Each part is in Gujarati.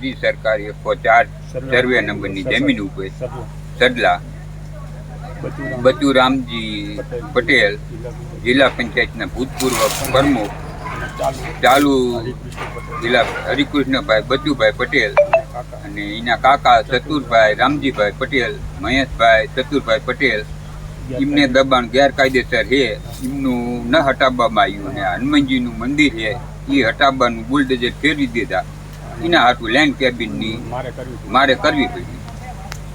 શ્રી સરકાર એકસો ચાર સર્વે નંબરની જમીન ઉપર સડલા બચુરામજી પટેલ. જિલ્લા પંચાયતના ભૂતપૂર્વ પ્રમુખ. ચાલુ. જિલ્લા હરિકૃષ્ણભાઈ બચુભાઈ પટેલ અને એના કાકા ચતુરભાઈ રામજીભાઈ પટેલ મહેશભાઈ ચતુરભાઈ પટેલ. એમને દબાણ ગેરકાયદેસર છે. એમનું ન હટાવવામાં આવ્યું અને હનુમાનજીનું મંદિર છે. એ હટાવવાનું બુલડોઝર ફેરવી દીધા. એના હાટું લેન્ડ કેબિનની મારે કરવી મારે કરવી પડી.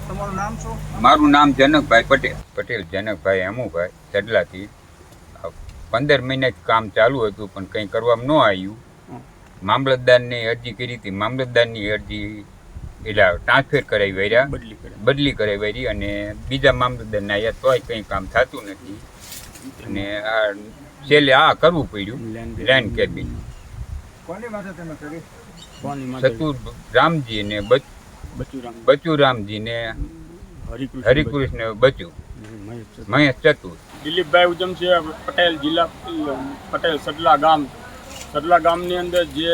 તમારું નામ શું? મારું નામ જનકભાઈ પટેલ. પટેલ જનકભાઈ હેમુભાઈ ચડલાથી. પંદર મહિના જ કામ ચાલુ હતું પણ કંઈ કરવામાં ન આવ્યું. મામલતદારની અરજી કરી હતી. મામલતદારની અરજી એટલે ટ્રાન્સફર કરાવી વર્યા. બદલી બદલી કરાવી વરી અને બીજા મામલતદારને આવ્યા તોય કંઈ કામ થતું નથી. અને આ છેલ્લે આ કરવું પડ્યું. લેન્ડ કેબિન કોની માટે તમે કરી? કોની માટે ચતુર રામજી ને બચ- બચુરામ બચુરામજી ને હરિકૃષ્ણ હરિકૃષ્ણ બચુ મહેશ ચતુર. દિલીપભાઈ ઉજમસિંહ પટેલ જિલ્લા પટેલ સડલા ગામ. સડલા ગામની અંદર જે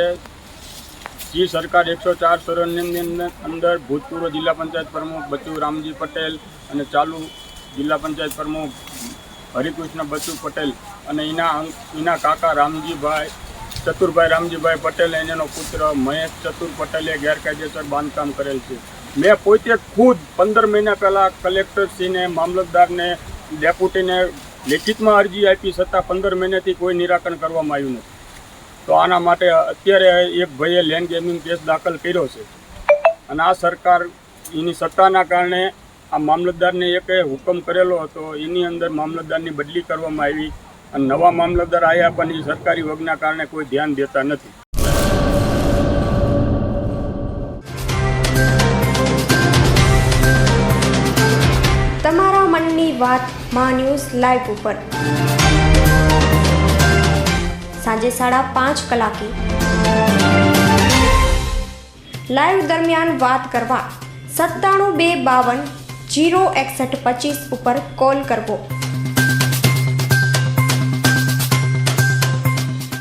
જે સરકાર એકસો ચાર સરોની અંદર ભૂતપૂર્વ જિલ્લા પંચાયત પ્રમુખ બચુ રામજી પટેલ અને ચાલુ જિલ્લા પંચાયત પ્રમુખ હરિકૃષ્ણ બચુ પટેલ અને એના એના કાકા રામજીભાઈ ચતુરભાઈ રામજીભાઈ પટેલ એનો પુત્ર મહેશ ચતુર પટેલે ગેરકાયદેસર બાંધકામ કરેલ છે. મેં પોતે ખુદ પંદર મહિના પહેલાં કલેક્ટરશ્રીને મામલતદારને, ડેપ્યુટીને લેખિતમાં અરજી આપી છતાં પંદર મહિનાથી કોઈ નિરાકરણ કરવામાં આવ્યું નથી. તો આના માટે અત્યારે એક ભાઈએ લેન્ડ ગેમિંગ કેસ દાખલ કર્યો છે. અને આ સરકાર એની સત્તાના કારણે આ મામલતદારને એક હુકમ કરેલો હતો. એની અંદર મામલતદારની બદલી કરવામાં આવી. અને નવા મામલતદાર આવ્યા પણ એ સરકારી વગના કારણે કોઈ ધ્યાન દેતા નથી. તમારા મનની વાત મા ન્યૂઝ લાઈવ ઉપર. સાંજે સાડા પાંચ કલાકે. લાઈવ દરમિયાન વાત કરવા સત્તાણું બે બાવન જીરો એકસઠ પચીસ ઉપર કોલ કરવો.